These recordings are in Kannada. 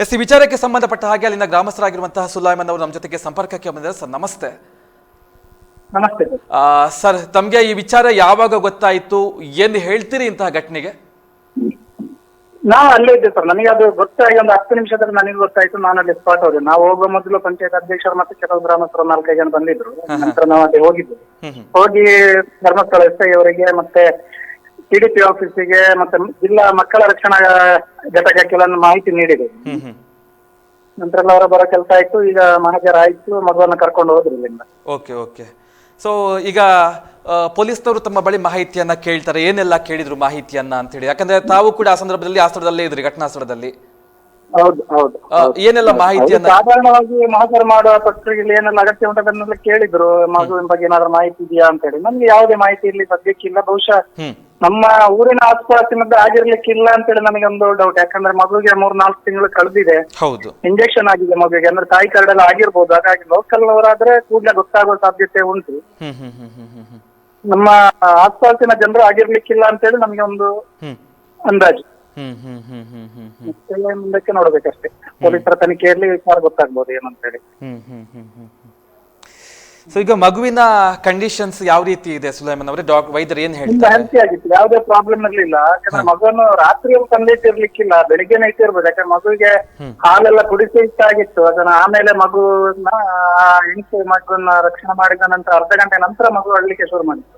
ಎಸ್ ಈ ವಿಚಾರಕ್ಕೆ ಸಂಬಂಧಪಟ್ಟ ಹಾಗೆ ಅಲ್ಲಿನ ಗ್ರಾಮಸ್ಥರಾಗಿರುವಂತಹ ಸುಲೈಮನ್ ಅವರು ನಮ್ಮ ಜೊತೆಗೆ ಸಂಪರ್ಕಕ್ಕೆ ಬಂದಿದ್ದಾರೆ. ಸರ್ ನಮಸ್ತೆ. ನಮಸ್ತೆ. ಸರ್. ತಮಗೆ ಈ ವಿಚಾರ ಯಾವಾಗ ಗೊತ್ತಾಯಿತು? ಏನು ಹೇಳ್ತೀರಿ ಇಂತಹ ಘಟನೆಗೆ? ನಾ ಅಲ್ಲೇ ಇದ್ದೆ ಸರ್. ನನಗೆ ಅದು ಗೊತ್ತಾಗಿ ಒಂದು ಹತ್ತು ನಿಮಿಷದಲ್ಲಿ ನನಗೆ ಗೊತ್ತಾಯ್ತು. ನಾನು ಅಲ್ಲಿ ಸ್ಪಾಟ್ ಹೋದೆ. ನಾವು ಹೋಗುವ ಮೊದಲು ಪಂಚಾಯತ್ ಅಧ್ಯಕ್ಷರು ಮತ್ತೆ ಕೆಲವು ಗ್ರಾಮಸ್ಥರು ನಾಲ್ಕೈದು ಜನ ಬಂದಿದ್ರು. ನಂತರ ನಾವು ಅಲ್ಲಿ ಹೋಗಿದ್ವಿ. ಹ್ಮ್. ಹೋಗಿ ಧರ್ಮಸ್ಥಳ ಎಸ್ ಐ ಅವರಿಗೆ ಮತ್ತೆ ಟಿಡಿಪಿ ಆಫೀಸಿಗೆ ಮತ್ತೆ ಜಿಲ್ಲಾ ಮಕ್ಕಳ ರಕ್ಷಣಾ ಘಟಕಕ್ಕೆಲ್ಲ ಮಾಹಿತಿ ನೀಡಿದೆ. ಹ್ಮ್ ಹ್ಮ್. ನಂತರ ಎಲ್ಲ ಅವರ ಬರೋ ಕೆಲಸ ಆಯ್ತು. ಈಗ ಮಹಾಜರ ಆಯ್ತು. ಮಗುವನ್ನ ಕರ್ಕೊಂಡು ಹೋದ್ರು ಇಲ್ಲಿಂದ. Okay okay. ಸೊ ಈಗ ಆ, ಪೊಲೀಸ್ನವರು ತಮ್ಮ ಬಳಿ ಮಾಹಿತಿಯನ್ನ ಕೇಳ್ತಾರೆ. ಏನೆಲ್ಲ ಕೇಳಿದ್ರು ಮಾಹಿತಿಯನ್ನ ಅಂತ ಹೇಳಿ ಯಾಕಂದ್ರೆ ತಾವು ಕೂಡ ಆ ಸಂದರ್ಭದಲ್ಲಿ ಆ ಸ್ಥಳದಲ್ಲೇ ಇದ್ರಿ ಘಟನಾ ಸ್ಥಳದಲ್ಲಿ. ಏನೆಲ್ಲ ಮಾಹಿತಿಯನ್ನ ಅವ್ರು ಸಾಧಾರಣವಾಗಿ ಮಹಾಚಾರ ಮಾಡುವ ಪ್ರಕ್ರಿಯೆಯಲ್ಲಿ ಏನೆಲ್ಲ ಅಗತ್ಯ ಉಂಟು ಅದನ್ನೆಲ್ಲ ಕೇಳಿದ್ರು. ಮಗುವಿನ ಬಗ್ಗೆ ಏನಾದ್ರೂ ಮಾಹಿತಿ ಇದೆಯಾ ಅಂತ ಹೇಳಿ. ನಮ್ಗೆ ಯಾವುದೇ ಮಾಹಿತಿ ಇಲ್ಲಿ ಸದ್ಯಕ್ಕಿಲ್ಲ. ಬಹುಶಃ ನಮ್ಮ ಊರಿನ ಆಸ್ಪಾಸಿನದ್ದು ಆಗಿರ್ಲಿಕ್ಕಿಲ್ಲ ಅಂತೇಳಿ ನಮಗೆ ಒಂದು ಡೌಟ್ ಯಾಕಂದ್ರೆ ಮಗುವಿಗೆ ಮೂರ್ ನಾಲ್ಕು ತಿಂಗಳು ಕಳೆದಿದೆ. ಇಂಜೆಕ್ಷನ್ ಆಗಿದೆ ಮಗುವಿಗೆ. ಅಂದ್ರೆ ತಾಯಿ ಕರಡೆಲ್ಲ ಆಗಿರ್ಬೋದು. ಹಾಗಾಗಿ ಲೋಕಲ್ ಅವರಾದ್ರೆ ಕೂಡಲೇ ಗೊತ್ತಾಗುವ ಸಾಧ್ಯತೆ ಉಂಟು. ನಮ್ಮ ಆಸ್ಪಾಸಿನ ಜನರು ಆಗಿರ್ಲಿಕ್ಕಿಲ್ಲ ಅಂತೇಳಿ ನಮಗೆ ಒಂದು ಅಂದಾಜು. ಹ್ಮ್ ಹ್ಮ್ ಹ್ಮ್ ಹ್ಮ್ ಹ್ಮ್ ಹ್ಮ್. ಮತ್ತೆ ಮುಂದಕ್ಕೆ ನೋಡ್ಬೇಕಷ್ಟೇ. ಪೊಲೀಸರ ತನಿಖೆಯಲ್ಲಿ ವಿಚಾರ ಗೊತ್ತಾಗ್ಬೋದು ಹ್ಮ್ ಹ್ಮ್ ಸೊ ಈಗ ಮಗುವಿನ ಕಂಡೀಷನ್ಸ್ ಯಾವ ರೀತಿ ಇದೆ ಸುಲೈಮನ್ ಅವರೇ? ಡಾಕ್ ವೈದ್ಯರು ಏನ್ ಹೇಳ್ತಾರೆ? ಹೆಲ್ತಿ ಆಗಿತ್ತು ಯಾವುದೇ ಪ್ರಾಬ್ಲಮ್ ಇರ್ಲಿಲ್ಲ. ಯಾಕಂದ್ರೆ ಮಗುವನ್ನು ರಾತ್ರಿ ಬೆಳಿಗ್ಗೆ ನೈಟ್ ಇರ್ಬೋದು. ಯಾಕಂದ್ರೆ ಮಗುವಿಗೆ ಹಾಲೆಲ್ಲ ಕುಡಿಸಿ ಇಟ್ಟಾಗಿತ್ತು. ಅದನ್ನ ಆಮೇಲೆ ಮಗುವನ್ನ ಹೆಣ್ಣು ಹೆಂಡತಿ ಮಗುವನ್ನ ರಕ್ಷಣೆ ಮಾಡಿದ ನಂತರ ಅರ್ಧ ಗಂಟೆ ನಂತರ ಮಗು ಅಳ್ಳಿಕ್ಕೆ ಶುರು ಮಾಡಿತ್ತು.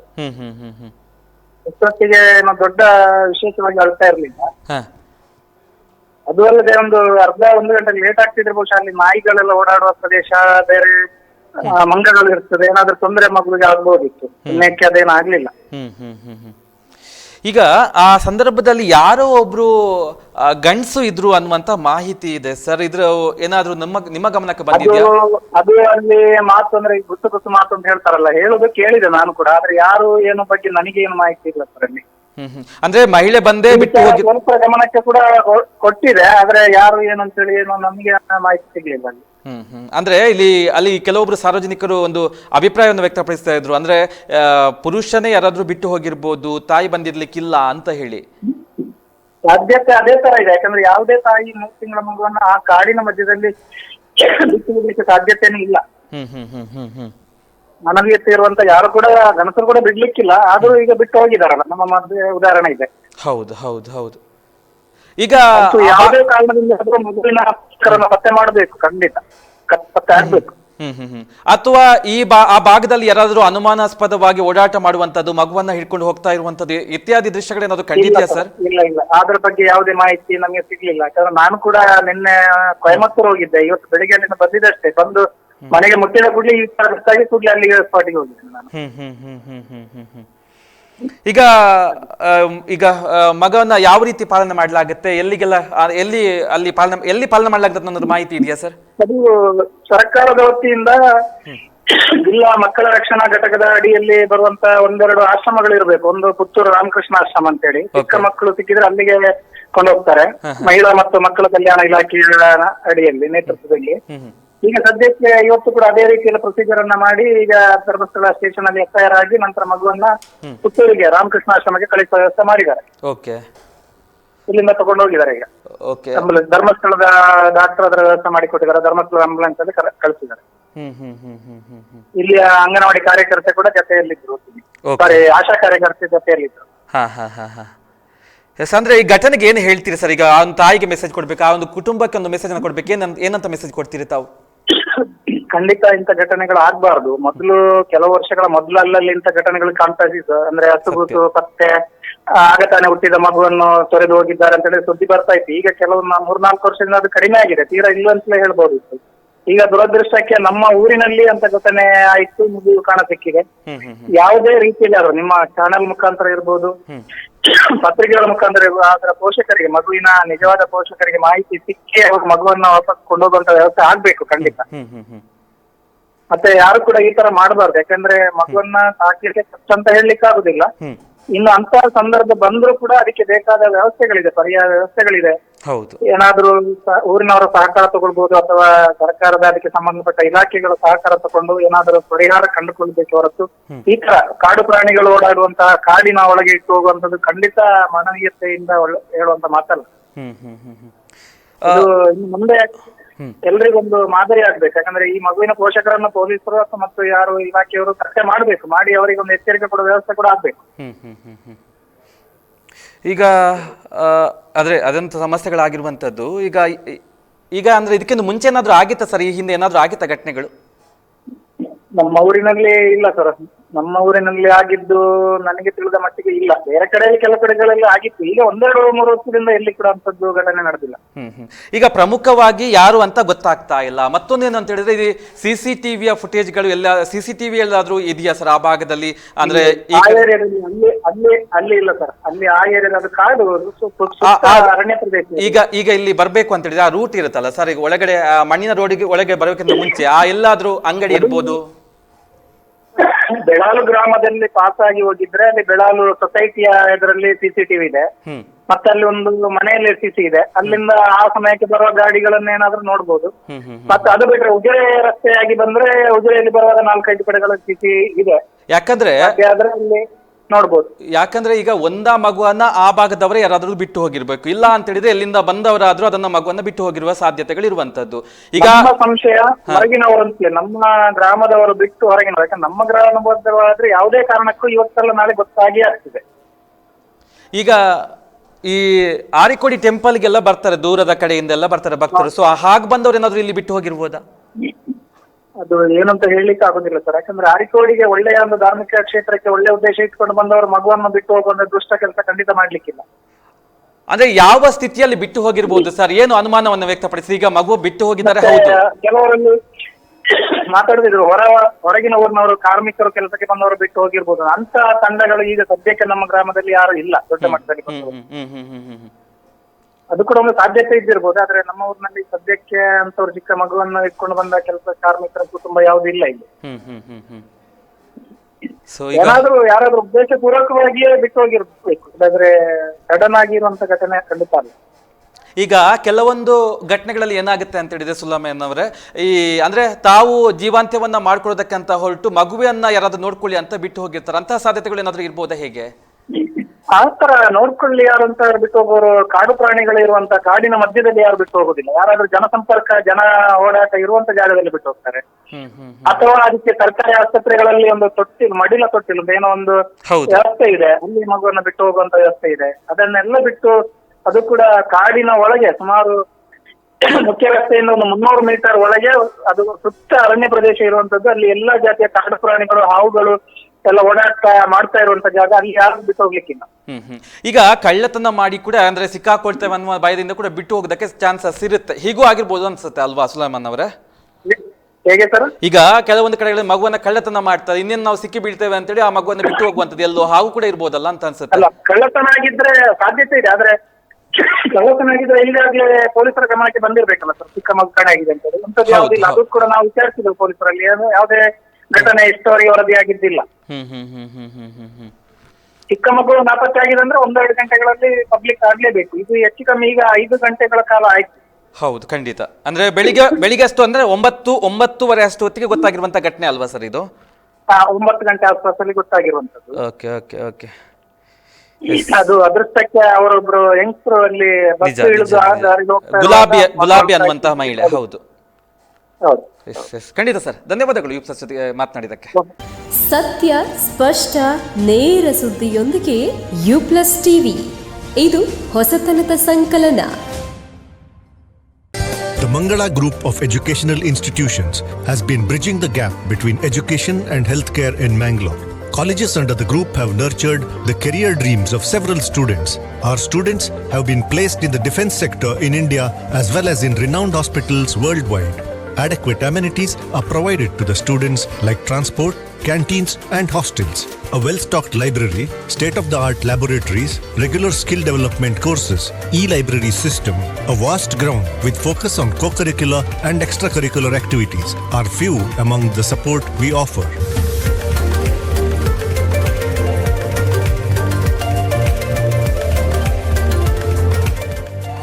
ಇಷ್ಟೊತ್ತಿಗೆ ಏನೋ ದೊಡ್ಡ ವಿಶೇಷವಾಗಿ ಅಳ್ತಾ ಇರ್ಲಿಲ್ಲ. ಹಾ. ಅದು ಅಲ್ಲದೆ ಒಂದು ಅರ್ಧ ಒಂದು ಗಂಟೆ ಲೇಟ್ ಆಗ್ತಿದ್ರೆ ಬಹುಶಃ ಅಲ್ಲಿ ನಾಯಿಗಳೆಲ್ಲ ಓಡಾಡುವ ಪ್ರದೇಶ ಬೇರೆ ಆ, ಮಂಗಗಳು ಇರ್ತದೆ. ಏನಾದ್ರೂ ತೊಂದರೆ ಮಗುವಿಗೆ ಆಗ್ಬೋದಿತ್ತು. ಇನ್ನಕ್ಕೆ ಅದೇನು ಆಗ್ಲಿಲ್ಲ. ಹ್ಮ್ ಹ್ಮ್ ಹ್ಮ್ ಹ್ಮ್. ಈಗ ಆ ಸಂದರ್ಭದಲ್ಲಿ ಯಾರೋ ಒಬ್ರು ಗಂಡ್ಸು ಇದ್ರು ಅನ್ನುವಂತ ಮಾಹಿತಿ ಇದೆ. ಸರ್, ಇದ್ರ ಏನಾದ್ರು ನಮ್ಮ, ನಿಮ್ಮ ಗಮನಕ್ಕೆ ಬಂದಿದ್ಯಾ? ಅದು ಅಲ್ಲಿ ಮಾತು ಅಂದ್ರೆ ಗುಸು ಗುಟ್ಟು ಮಾತು ಅಂತ ಹೇಳ್ತಾರಲ್ಲ, ಹೇಳುದು ಕೇಳಿದೆ ನಾನು ಕೂಡ, ಆದ್ರೆ ಯಾರು ಏನು ಬಗ್ಗೆ ನನಗೆ ಏನು ಮಾಹಿತಿ ಇಲ್ಲ ಸರ್ ಅಲ್ಲಿ. ಹ್ಮ್ ಹ್ಮ್ ಅಂದ್ರೆ ಮಹಿಳೆ ಬಂದೇ ಬಿಟ್ಟು ಹೋಗಿ ಸ್ವಲ್ಪ ಗಮನಕ್ಕೆ ಕೂಡ ಕೊ- ಕೊಟ್ಟಿದೆ ಆದ್ರೆ ಯಾರು ಏನು ಅಂತೇಳಿ ಏನು ನಮಗೆ ಮಾಹಿತಿ ಸಿಗ್ಲಿಲ್ಲ ಅಲ್ಲಿ. ಹ್ಮ್ ಹ್ಮ್. ಅಂದ್ರೆ ಇಲ್ಲಿ ಅಲ್ಲಿ ಕೆಲವೊಬ್ರು ಸಾರ್ವಜನಿಕರು ಒಂದು ಅಭಿಪ್ರಾಯವನ್ನು ವ್ಯಕ್ತಪಡಿಸ್ತಾ ಇದ್ರು. ಅಂದ್ರೆ ಆ, ಪುರುಷನೇ ಯಾರಾದ್ರೂ ಬಿಟ್ಟು ಹೋಗಿರ್ಬೋದು ತಾಯಿ ಬಂದಿರ್ಲಿಕ್ಕಿಲ್ಲ ಅಂತ ಹೇಳಿ. ಸಾಧ್ಯತೆ ಅದೇ ತರ ಇದೆ. ಯಾಕಂದ್ರೆ ಯಾವುದೇ ತಾಯಿ ಮೂರು ತಿಂಗಳ ಮಗುವನ್ನ ಆ ಕಾಡಿನ ಮಧ್ಯದಲ್ಲಿ ಬಿಟ್ಟು ಹೋಗ್ಲಿಕ್ಕೆ ಸಾಧ್ಯತೆನೇ ಇಲ್ಲ. ಹ್ಮ್ ಹ್ಮ್ ಹ್ಮ್ ಹ್ಮ್ ಹ್ಮ್. ಮಾನವೀಯತೆ ಇರುವಂತ ಯಾರು ಕೂಡ ಗಣಸರು ಕೂಡ ಬಿಡ್ಲಿಕ್ಕಿಲ್ಲ ಆದ್ರೂ ಈಗ ಬಿಟ್ಟು ಹೋಗಿದಾರಲ್ಲ ನಮ್ಮ ಮಧ್ಯೆ ಉದಾಹರಣೆ ಇದೆ. ಹೌದು ಹೌದು ಹೌದು. ಈಗ ಮತ್ತು ಯಾವುದೇ ಕಾರಣದಿಂದ ಆದ್ರೂ ಮಗುವಿನ ಅಸ್ಕರನ್ನ ಪತ್ತೆ ಮಾಡಬೇಕು ಖಂಡಿತ. ಕ- ಪತ್ತೆ ಆಗ್ಬೇಕು. ಹ್ಮ್ ಹ್ಮ್ ಹ್ಮ್. ಅಥವಾ ಈ ಬಾ ಆ ಭಾಗದಲ್ಲಿ ಯಾರಾದರೂ ಅನುಮಾನಾಸ್ಪದವಾಗಿ ಓಡಾಟ ಮಾಡುವಂತದ್ದು ಮಗುವನ್ನ ಹಿಡ್ಕೊಂಡು ಹೋಗ್ತಾ ಇರುವಂತದ್ದು ಇತ್ಯಾದಿ ದೃಶ್ಯಗಳೇನಾದ್ರು ಕಂಡಿದ್ಯಾ ಸರ್? ಇಲ್ಲ ಇಲ್ಲ. ಅದ್ರ ಬಗ್ಗೆ ಯಾವುದೇ ಮಾಹಿತಿ ನಮಗೆ ಸಿಗ್ಲಿಲ್ಲ. ಯಾಕಂದ್ರೆ ನಾನು ಕೂಡ ನಿನ್ನೆ ಕೊಯಮತ್ತೂರು ಹೋಗಿದ್ದೆ. ಇವತ್ತು ಬೆಳಿಗ್ಗೆ ಅಲ್ಲಿಂದ ಬಂದಿದ್ದಷ್ಟೇ. ಬಂದು ಮನೆಗೆ ಮುಟ್ಟಿದ ಕೂಡಲೇ ಈ ತರ ಗೊತ್ತಾಗಿ ಕೂಡಲೇ ಅಲ್ಲಿಗೆ ಸ್ಪಾಟಿಗೆ ಹೋಗಿದ್ದೆ ನಾನು. ಹ್ಮ್ ಹ್ಮ್ ಹ್ಮ್ ಹ್ಮ್ ಹ್ಮ್ ಹ್ಮ್ ಹ್ಮ್. ಈಗ ಈಗ ಆ, ಮಗವನ್ನ ಯಾವ ರೀತಿ ಪಾಲನೆ ಮಾಡಲಾಗುತ್ತೆ? ಎಲ್ಲಿಗೆಲ್ಲ ಆ, ಎಲ್ಲಿ ಅಲ್ಲಿ ಪಾಲನೆ ಎಲ್ಲಿ ಪಾಲನೆ ಮಾಡಲಾಗುತ್ತೆ ಅನ್ನೋದು ಮಾಹಿತಿ ಇದೆಯಾ ಸರ್? ಅದು ಸರ್ಕಾರದ ವತಿಯಿಂದ ಜಿಲ್ಲಾ ಮಕ್ಕಳ ರಕ್ಷಣಾ ಘಟಕದ ಅಡಿಯಲ್ಲಿ ಬರುವಂತ ಒಂದೆರಡು ಆಶ್ರಮಗಳು ಇರಬೇಕು. ಒಂದು ಪುತ್ತೂರು ರಾಮಕೃಷ್ಣ ಆಶ್ರಮ ಅಂತೇಳಿ. ಚಿಕ್ಕ ಮಕ್ಕಳು ಸಿಕ್ಕಿದ್ರೆ ಅಲ್ಲಿಗೆ ಕೊಂಡೋಗ್ತಾರೆ. ಮಹಿಳಾ ಮತ್ತು ಮಕ್ಕಳ ಕಲ್ಯಾಣ ಇಲಾಖೆಯ ಅಡಿಯಲ್ಲಿ ನೇತೃತ್ವದಲ್ಲಿ. ಹ್ಮ್ ಹ್ಮ್. ಈಗ ಸದ್ಯಕ್ಕೆ ಇವತ್ತು ಕೂಡ ಅದೇ ರೀತಿಯಲ್ಲಿ ಪ್ರೊಸೀಜರ್ ಅನ್ನ ಮಾಡಿ ಈಗ ಧರ್ಮಸ್ಥಳ ಸ್ಟೇಷನ್ ಅಲ್ಲಿ ಎಫ್ಐಆರ್ ಆಗಿ ನಂತರ ಮಗುವನ್ನ ಪುತ್ತೂರಿಗೆ ರಾಮಕೃಷ್ಣ ಆಶ್ರಮಕ್ಕೆ ಕಳಿಸುವ ವ್ಯವಸ್ಥೆ ಮಾಡಿದ್ದಾರೆ. ಓಕೆ. ಇಲ್ಲಿಂದ ತಗೊಂಡು ಹೋಗಿದ್ದಾರೆ ಈಗ. ಓಕೆ. ಧರ್ಮಸ್ಥಳದ ಡಾಕ್ಟರ್ ಅದರ ವ್ಯವಸ್ಥೆ ಮಾಡಿಕೊಟ್ಟಿದ್ದಾರೆ ಧರ್ಮಸ್ಥಳ ಆಂಬುಲೆನ್ಸ್ ಅಲ್ಲಿ ಕಳ- ಕಳಿಸಿದ್ದಾರೆ. ಇಲ್ಲಿಯ ಅಂಗನವಾಡಿ ಕಾರ್ಯಕರ್ತೆ ಕೂಡ ಜೊತೆಯಲ್ಲಿದ್ರು. ಸಾರಿ ಆಶಾ ಕಾರ್ಯಕರ್ತೆ ಜೊತೆಯಲ್ಲಿದ್ರು. ಹಾ ಹಾ ಹಾ ಹಾ. ಎಸ್ ಅಂದ್ರೆ ಈ ಘಟನೆಗೆ ಏನು ಹೇಳ್ತೀರಿ ಸರ್? ಈಗ ಆ ಒಂದು ತಾಯಿಗೆ ಮೆಸೇಜ್ ಕೊಡ್ಬೇಕು? ಆ ಒಂದು ಕುಟುಂಬಕ್ಕೆ ಒಂದು ಮೆಸೇಜ್ ಅನ್ನು ಕೊಡ್ಬೇಕು? ಏನಂತ ಏನಂತ ಮೆಸೇಜ್ ಕೊಡ್ತೀರಿ ತಾವು? ಖಂಡಿತ ಇಂಥ ಘಟನೆಗಳು ಆಗ್ಬಾರ್ದು. ಮೊದಲು ಕೆಲವು ವರ್ಷಗಳ ಮೊದಲು ಅಲ್ಲಲ್ಲಿ ಇಂಥ ಘಟನೆಗಳು ಕಾಣ್ತಾ ಇದ್ದಿದ್ದು. ಅಂದ್ರೆ ಹಸುಗುಸು ಪತ್ತೆ ಆಗ ತಾನೇ ಹುಟ್ಟಿದ ಮಗುವನ್ನು ತೊರೆದು ಹೋಗಿದ್ದಾರೆ ಅಂತ ಹೇಳಿ ಸುದ್ದಿ ಬರ್ತಾ ಇತ್ತು. ಈಗ ಕೆಲವು ಮೂರ್ನಾಲ್ಕು ವರ್ಷದಿಂದ ಅದು ಕಡಿಮೆ ಆಗಿದೆ. ತೀರಾ ಇಲ್ಲ ಅಂತಲೇ ಹೇಳ್ಬೋದು. ಈಗ ದುರದೃಷ್ಟಕ್ಕೆ ನಮ್ಮ ಊರಿನಲ್ಲಿ ಅಂತ ಘಟನೆ ಆಯ್ತು ಮುಗಿದು ಕಾಣ ಸಿಕ್ಕಿದೆ. ಯಾವುದೇ ರೀತಿಯಲ್ಲಿ ಆದ್ರೂ ನಿಮ್ಮ ಚಾನೆಲ್ ಮುಖಾಂತರ ಇರ್ಬೋದು ಪತ್ರಿಕೆಗಳ ಮುಖಾಂತರ ಇರ್ಬೋದು ಅದರ ಪೋಷಕರಿಗೆ ಮಗುವಿನ ನಿಜವಾದ ಪೋಷಕರಿಗೆ ಮಾಹಿತಿ ಸಿಕ್ಕಿ ಅವ್ರ ಮಗುವನ್ನ ವಾಪಸ್ ಕೊಂಡೋಗುವಂತ ವ್ಯವಸ್ಥೆ ಆಗ್ಬೇಕು ಖಂಡಿತ. ಮತ್ತೆ ಯಾರು ಕೂಡ ಈ ತರ ಮಾಡಬಾರ್ದು. ಯಾಕಂದ್ರೆ ಮಗುವನ್ನ ಸಾಕಲಿಕ್ಕೆ ಕಷ್ಟ ಅಂತ ಹೇಳಲಿಕ್ಕೆ ಆಗುದಿಲ್ಲ. ಇನ್ನು ಅಂತ ಸಂದರ್ಭ ಬಂದ್ರೂ ಕೂಡ ಅದಕ್ಕೆ ಬೇಕಾದ ವ್ಯವಸ್ಥೆಗಳಿದೆ ಪರ್ಯಾಯ ವ್ಯವಸ್ಥೆಗಳಿದೆ. ಏನಾದ್ರೂ ಊರಿನವರ ಸಹಕಾರ ತಗೊಳ್ಬಹುದು ಅಥವಾ ಸರ್ಕಾರದ ಅದಕ್ಕೆ ಸಂಬಂಧಪಟ್ಟ ಇಲಾಖೆಗಳ ಸಹಕಾರ ತಗೊಂಡು ಏನಾದರೂ ಪರಿಹಾರ ಕಂಡುಕೊಳ್ಬೇಕು ಹೊರತು ಈ ತರ ಕಾಡು ಪ್ರಾಣಿಗಳು ಓಡಾಡುವಂತಹ ಕಾಡಿನ ಒಳಗೆ ಇಟ್ಟು ಹೋಗುವಂತದ್ದು ಖಂಡಿತ ಮಾನವೀಯತೆಯಿಂದ ಒಳ್ಳೆ ಹೇಳುವಂತ ಮಾತಲ್ಲ. ಇದು ಇನ್ನು ಮುಂದೆ ಎಲ್ರಿಗೊಂದು ಮಾದರಿ ಆಗ್ಬೇಕು. ಯಾಕಂದ್ರೆ ಈ ಮಗುವಿನ ಪೋಷಕರನ್ನ ಪೊಲೀಸರು ಅಥವಾ ಮತ್ತು ಯಾರು ಇಲಾಖೆಯವರು ಕತ್ತೆ ಮಾಡ್ಬೇಕು. ಮಾಡಿ ಅವರಿಗೆ ಒಂದು ಎಚ್ಚರಿಕೆ ಕೊಡೋ ವ್ಯವಸ್ಥೆ ಕೂಡ ಆಗ್ಬೇಕು. ಹ್ಮ್ ಹ್ಮ್ ಹ್ಮ್ ಹ್ಮ್. ಈಗ ಆ, ಆದ್ರೆ ಅದಂತ ಸಮಸ್ಯೆಗಳಾಗಿರುವಂತದ್ದು ಈಗ ಈಗ ಅಂದ್ರೆ ಇದಕ್ಕಿಂತ ಮುಂಚೆ ಏನಾದ್ರೂ ಆಗಿತ್ತಾ ಸರ್? ಈ ಹಿಂದೆ ಏನಾದ್ರೂ ಆಗಿತ್ತಾ ಘಟನೆಗಳು? ನಮ್ಮ ಊರಿನಲ್ಲಿ ಇಲ್ಲ ಸರ್ ನಮ್ಮ ಊರಿನಲ್ಲಿ ಆಗಿದ್ದು ನನಗೆ ತಿಳಿದ ಮಟ್ಟಿಗೆ ಇಲ್ಲ. ಬೇರೆ ಕಡೆಯಲ್ಲಿ ಕೆಲ ಕಡೆಗಳಲ್ಲಿ ಆಗಿತ್ತು. ಈಗ ಒಂದೆರಡು ಮೂರು ವರ್ಷದಿಂದ ಎಲ್ಲಿ ಕೂಡ ಅಂತದ್ದು ಘಟನೆ ನಡೆದಿಲ್ಲ. ಹ್ಮ್ ಹ್ಮ್. ಈಗ ಪ್ರಮುಖವಾಗಿ ಯಾರು ಅಂತ ಗೊತ್ತಾಗ್ತಾ ಇಲ್ಲ. ಮತ್ತೊಂದೇನು ಅಂತ ಹೇಳಿದ್ರೆ ಇದು ಸಿ ಸಿ ಟಿವಿಯ ಫುಟೇಜ್ಗಳು ಎಲ್ಲ ಸಿ ಸಿ ಟಿವಿ ಎಲ್ಲಾದ್ರೂ ಇದೆಯಾ ಸರ್ ಆ ಭಾಗದಲ್ಲಿ? ಅಂದ್ರೆ ಈ ಆ ಏರಿಯಾದಲ್ಲಿ ಅಲ್ಲಿ ಅಲ್ಲಿ ಅಲ್ಲಿ ಇಲ್ಲ ಸರ್ ಅಲ್ಲಿ ಆ ಏರಿಯಾದ ಅದು ಕಾಡು ಸುತ್ತ ಆ- ಅರಣ್ಯ ಪ್ರದೇಶ. ಈಗ ಈಗ ಇಲ್ಲಿ ಬರ್ಬೇಕು ಅಂತ ಹೇಳಿದ್ರೆ ಆ ರೂಟ್ ಇರುತ್ತಲ್ಲ ಸರ್ ಈಗ ಒಳಗಡೆ ಆ ಮಣ್ಣಿನ ರೋಡಿಗೆ ಒಳಗೆ ಬರೋಕ್ಕಿಂತ ಮುಂಚೆ ಆ ಎಲ್ಲಾದ್ರೂ ಅಂಗಡಿ ಇರ್ಬೋದು? ಬೆಳಾಲು ಗ್ರಾಮದಲ್ಲಿ ಪಾಸ್ ಆಗಿ ಹೋಗಿದ್ರೆ ಅಲ್ಲಿ ಬೆಳಾಲು ಸೊಸೈಟಿಯ ಇದರಲ್ಲಿ ಸಿಸಿಟಿವಿ ಇದೆ. ಮತ್ತೆ ಅಲ್ಲಿ ಒಂದು ಮನೆಯಲ್ಲಿ ಸಿಸಿ ಇದೆ. ಅಲ್ಲಿಂದ ಆ ಸಮಯಕ್ಕೆ ಬರುವ ಗಾಡಿಗಳನ್ನ ಏನಾದ್ರೂ ನೋಡ್ಬೋದು. ಮತ್ತೆ ಅದು ಬಿಟ್ರೆ ಉಜಿರೆ ರಸ್ತೆಯಾಗಿ ಬಂದ್ರೆ ಉಜಿರೆಯಲ್ಲಿ ಬರುವಾಗ ನಾಲ್ಕೈದು ಕಡೆಗಳ ಸಿಸಿ ಇದೆ. ಯಾಕಂದ್ರೆ ಅದರಲ್ಲಿ ನೋಡ್ಬೋದು. ಯಾಕಂದ್ರೆ ಈಗ ಒಂದ ಮಗುವನ್ನ ಆ ಭಾಗದವರೇ ಯಾರಾದ್ರೂ ಬಿಟ್ಟು ಹೋಗಿರ್ಬೇಕು. ಇಲ್ಲ ಅಂತ ಹೇಳಿದ್ರೆ ಎಲ್ಲಿಂದ ಬಂದವರಾದ್ರೂ ಅದನ್ನ ಮಗುವನ್ನ ಬಿಟ್ಟು ಹೋಗಿರುವ ಸಾಧ್ಯತೆಗಳು ಇರುವಂತದ್ದು ಈಗ ನಮ್ಮ ಸಂಶಯ ಹೊರಗಿನವರಂತೆ ನಮ್ಮ ಗ್ರಾಮದವರು ಬಿಟ್ಟು ಹೊರಗಿನ ಯಾಕಂದ್ರೆ ನಮ್ಮ ಗ್ರಾಮದವರಾದ್ರೆ ಯಾವುದೇ ಕಾರಣಕ್ಕೂ ಇವತ್ತಲ್ಲ ನಾಳೆ ಗೊತ್ತಾಗಿ ಆಗ್ತದೆ. ಈಗ ಈ ಆರಿಕೋಡಿ ಟೆಂಪಲ್ಗೆಲ್ಲ ಬರ್ತಾರೆ ದೂರದ ಕಡೆಯಿಂದೆಲ್ಲ ಬರ್ತಾರೆ ಭಕ್ತರು. ಸೊ ಹಾಗೆ ಬಂದವ್ರು ಏನಾದ್ರು ಇಲ್ಲಿ ಬಿಟ್ಟು ಹೋಗಿರ್ಬೋದಾ? ಅದು ಏನಂತ ಹೇಳಲಿಕ್ಕೆ ಆಗೋದಿಲ್ಲ ಸರ್. ಯಾಕಂದ್ರೆ ಅರಿಕೋಡಿಗೆ ಒಳ್ಳೆಯ ಒಂದು ಧಾರ್ಮಿಕ ಕ್ಷೇತ್ರಕ್ಕೆ ಒಳ್ಳೆ ಉದ್ದೇಶ ಇಟ್ಕೊಂಡು ಬಂದವರು ಮಗುವನ್ನು ಬಿಟ್ಟು ಹೋಗುವ ದುಷ್ಟ ಕೆಲಸ ಖಂಡಿತ ಮಾಡ್ಲಿಕ್ಕಿಲ್ಲ. ಅಂದ್ರೆ ಯಾವ ಸ್ಥಿತಿಯಲ್ಲಿ ಬಿಟ್ಟು ಹೋಗಿರ್ಬೋದು ಸರ್? ಏನು ಅನುಮಾನವನ್ನು ವ್ಯಕ್ತಪಡಿಸಿ? ಈಗ ಮಗು ಬಿಟ್ಟು ಹೋಗಿದ್ದಾರೆ ಕೆಲವರಲ್ಲಿ ಮಾತಾಡಿದ್ರು ಹೊರ ಹೊರಗಿನ ಊರಿನವರು ಕಾರ್ಮಿಕರು ಕೆಲಸಕ್ಕೆ ಬಂದವರು ಬಿಟ್ಟು ಹೋಗಿರ್ಬೋದು. ಅಂತ ತಂಡಗಳು ಈಗ ಸದ್ಯಕ್ಕೆ ನಮ್ಮ ಗ್ರಾಮದಲ್ಲಿ ಯಾರು ಇಲ್ಲ. ದೊಡ್ಡ ಮಟ್ಟದಲ್ಲಿ ಅದು ಕೂಡ ಒಂದು ಸಾಧ್ಯತೆ ಇದ್ದಿರ್ಬೋದು ಆದ್ರೆ ನಮ್ಮ ಊರಿನಲ್ಲಿ ಸದ್ಯಕ್ಕೆ ಅಂತವ್ರು ಚಿಕ್ಕ ಮಗುವನ್ನು ಇಟ್ಕೊಂಡು ಬಂದ ಕೆಲಸ ಕಾರ್ಮಿಕರ ಕುಟುಂಬ ಯಾವ್ದು ಇಲ್ಲ ಇಲ್ಲಿ. ಹ್ಮ್ ಹ್ಮ್ ಹ್ಮ್ ಹ್ಮ್. ಸೊ ಈಗ ಏನಾದ್ರೂ ಯಾರಾದ್ರೂ ಉದ್ದೇಶ ಪೂರ್ವಕವಾಗಿಯೇ ಬಿಟ್ಟು ಹೋಗಿರ್ಬೇಕು ಇಲ್ಲಾಂದ್ರೆ ಸಡನ್ ಆಗಿರುವಂತ ಘಟನೆ ಖಂಡಿತ ಅಲ್ಲ. ಈಗ ಕೆಲವೊಂದು ಘಟನೆಗಳಲ್ಲಿ ಏನಾಗುತ್ತೆ ಅಂತ ಹೇಳಿದ್ರೆ ಸುಲ್ಲಮ್ಮನವರೇ ಈ ಅಂದ್ರೆ ತಾವು ಜೀವಾಂತ್ಯವನ್ನ ಮಾಡ್ಕೊಳ್ಳೋದಕ್ಕೆ ಅಂತ ಹೊರಟು ಮಗುವನ್ನ ಯಾರಾದ್ರೂ ನೋಡ್ಕೊಳ್ಳಿ ಅಂತ ಬಿಟ್ಟು ಹೋಗಿರ್ತಾರೆ ಅಂತಹ ಸಾಧ್ಯತೆಗಳು ಏನಾದ್ರೂ ಇರ್ಬೋದಾ ಹೇಗೆ? ಆ ತರ ನೋಡ್ಕೊಳ್ಳಿ ಯಾರು ಅಂತ ಬಿಟ್ಟು ಹೋಗೋರು ಕಾಡು ಪ್ರಾಣಿಗಳು ಇರುವಂತ ಕಾಡಿನ ಮಧ್ಯದಲ್ಲಿ ಯಾರು ಬಿಟ್ಟು ಹೋಗೋದಿಲ್ಲ. ಯಾರಾದ್ರೂ ಜನಸಂಪರ್ಕ ಜನ ಓಡಾಟ ಇರುವಂತ ಜಾಗದಲ್ಲಿ ಬಿಟ್ಟು ಹೋಗ್ತಾರೆ. ಅಥವಾ ಅದಕ್ಕೆ ಸರ್ಕಾರಿ ಆಸ್ಪತ್ರೆಗಳಲ್ಲಿ ಒಂದು ತೊಟ್ಟಿಲ್ ಮಡಿಲ ತೊಟ್ಟಿಲ್ ಏನೋ ಒಂದು ವ್ಯವಸ್ಥೆ ಇದೆ. ಅಲ್ಲಿ ಮಗುವನ್ನ ಬಿಟ್ಟು ಹೋಗುವಂತ ವ್ಯವಸ್ಥೆ ಇದೆ. ಅದನ್ನೆಲ್ಲ ಬಿಟ್ಟು ಅದು ಕೂಡ ಕಾಡಿನ ಒಳಗೆ ಸುಮಾರು ಮುಖ್ಯ ರಸ್ತೆಯಿಂದ ಒಂದು ಮುನ್ನೂರು ಮೀಟರ್ ಒಳಗೆ ಅದು ಸುತ್ತ ಅರಣ್ಯ ಪ್ರದೇಶ ಇರುವಂತದ್ದು. ಅಲ್ಲಿ ಎಲ್ಲಾ ಜಾತಿಯ ಕಾಡು ಪ್ರಾಣಿಗಳು ಹಾವುಗಳು ಎಲ್ಲ ಓಡಾಡ್ತಾ ಮಾಡ್ತಾ ಇರುವಂತ ಜಾಗ ಅಲ್ಲಿ ಯಾರು ಬಿಟ್ಟು ಹೋಗ್ಲಿಕ್ಕಿಲ್ಲ. ಹ್ಮ್ ಹ್ಮ್. ಈಗ ಕಳ್ಳತನ ಮಾಡಿ ಕೂಡ ಅಂದ್ರೆ ಸಿಕ್ಕಾಕೊಳ್ತೇವೆ ಅನ್ನುವ ಭಯದಿಂದ ಕೂಡ ಬಿಟ್ಟು ಹೋಗೋದಕ್ಕೆ ಚಾನ್ಸಸ್ ಇರುತ್ತೆ. ಹೀಗೂ ಆಗಿರ್ಬೋದು ಅನ್ಸುತ್ತೆ ಅಲ್ವಾ ಸುಲೈಮಾನ್ ಅವರೇ? ಹೇಗೆ ಸರ್? ಈಗ ಕೆಲವೊಂದು ಕಡೆಗಳಲ್ಲಿ ಮಗುವನ್ನ ಕಳ್ಳತನ ಮಾಡ್ತಾರೆ. ಇನ್ನೇನು ನಾವು ಸಿಕ್ಕಿ ಬೀಳ್ತೇವೆ ಅಂತೇಳಿ ಆ ಮಗುವನ್ನ ಬಿಟ್ಟು ಹೋಗುವಂತದ್ದು ಎಲ್ಲೋ ಹಾಗೂ ಕೂಡ ಇರ್ಬೋದಲ್ಲ ಅಂತ ಅನ್ಸುತ್ತೆ. ಅಲ್ಲ ಕಳ್ಳತನ ಆಗಿದ್ರೆ ಸಾಧ್ಯತೆ ಇದೆ ಆದ್ರೆ ಕಳ್ಳತನ ಆಗಿದ್ರೆ ಈಗಾಗಲೇ ಪೊಲೀಸರ ಗಮನಕ್ಕೆ ಬಂದಿರ್ಬೇಕಲ್ಲ ಸರ್. ಚಿಕ್ಕ ಮಗು ಕಣ ಆಗಿದೆ ಅಂತ ಹೇಳಿ ಯಾವುದಿಲ್ಲ ಅದು ಕೂಡ ನಾವು ವಿಚಾರಿಸಿದ್ವಿ ಪೊಲೀಸರಲ್ಲಿ. ಏನು ಯಾವುದೇ ಘಟನೆ ಇಷ್ಟವರೆಗೆ ವರದಿ ಆಗಿದ್ದಿಲ್ಲ. ಹ್ಮ್ ಹ್ಮ್ ಹ್ಮ್ ಹ್ಮ್ ಹ್ಮ್ ಹ್ಮ್ ಹ್ಮ್. ಚಿಕ್ಕ ಮಕ್ಕಳು ನಾಪತ್ತೆ ಆಗಿದೆ ಅಂದ್ರೆ ಒಂದೆರಡು ಗಂಟೆಗಳಲ್ಲಿ ಪಬ್ಲಿಕ್ ಆಗ್ಲೇಬೇಕು. ಇದು ಹೆಚ್ಚು ಕಮ್ಮಿ ಈಗ ಐದು ಗಂಟೆಗಳ ಕಾಲ ಆಯ್ತು. ಹೌದು ಖಂಡಿತ. ಅಂದ್ರೆ ಬೆಳಿಗ್ಗೆ ಬೆಳಿಗ್ಗೆ ಅಷ್ಟು ಅಂದ್ರೆ ಒಂಬತ್ತು ಒಂಬತ್ತುವರೆ ಅಷ್ಟು ಹೊತ್ತಿಗೆ ಗೊತ್ತಾಗಿರುವಂತ ಘಟನೆ ಅಲ್ವಾ ಸರ್ ಇದು? ಆ, ಒಂಬತ್ತು ಗಂಟೆ ಆಸ್ಪಾಸಲ್ಲಿ ಗೊತ್ತಾಗಿರುವಂತದ್ದು ಓಕೆ ಓಕೆ ಓಕೆ. ಅದು ಅದೃಷ್ಟಕ್ಕೆ ಅವರೊಬ್ರು ಯಂಗ್ಸ್ರು ಅಲ್ಲಿ ಬಸ್ ನಿಜ ನಿಜ ಇಳಿದು ಆ ನಿಜ. ದಾರಿಲಿ ಹೋಗ್ತಾ ಗುಲಾಬಿ ಇರುವಾಗ ಗುಲಾಬಿ ಅನ್ನುವಂತಹ ಮಹಿಳೆ ಹೌದು. ಹೌದು ಎಸ್ ಎಸ್ ಖಂಡಿತ ಸರ್ ಧನ್ಯವಾದಗಳು ಯುಪ್ ಸರ್ ಜೊತೆಗೆ ಮಾತನಾಡಿದ್ದಕ್ಕೆ ಸತ್ಯ ಸ್ಪಷ್ಟ ನೇರ ಸುದ್ದಿಯೊಂದಿಗೆ ಯು ಪ್ಲಸ್ ಟಿವಿ ಇದು ಹೊಸತನದ ಸಂಕಲನ The Mangala Group of Educational Institutions has been bridging the gap between education and healthcare in Mangalore. Colleges under the group have nurtured the career dreams of several students. Our students have been placed in the defense sector in India as well as in renowned hospitals worldwide. Adequate amenities are provided to the students like transport, canteens, and hostels. A well stocked library, state of the art laboratories, regular skill development courses, e library system, a vast ground with focus on co curricular and extracurricular activities are few among the support we offer.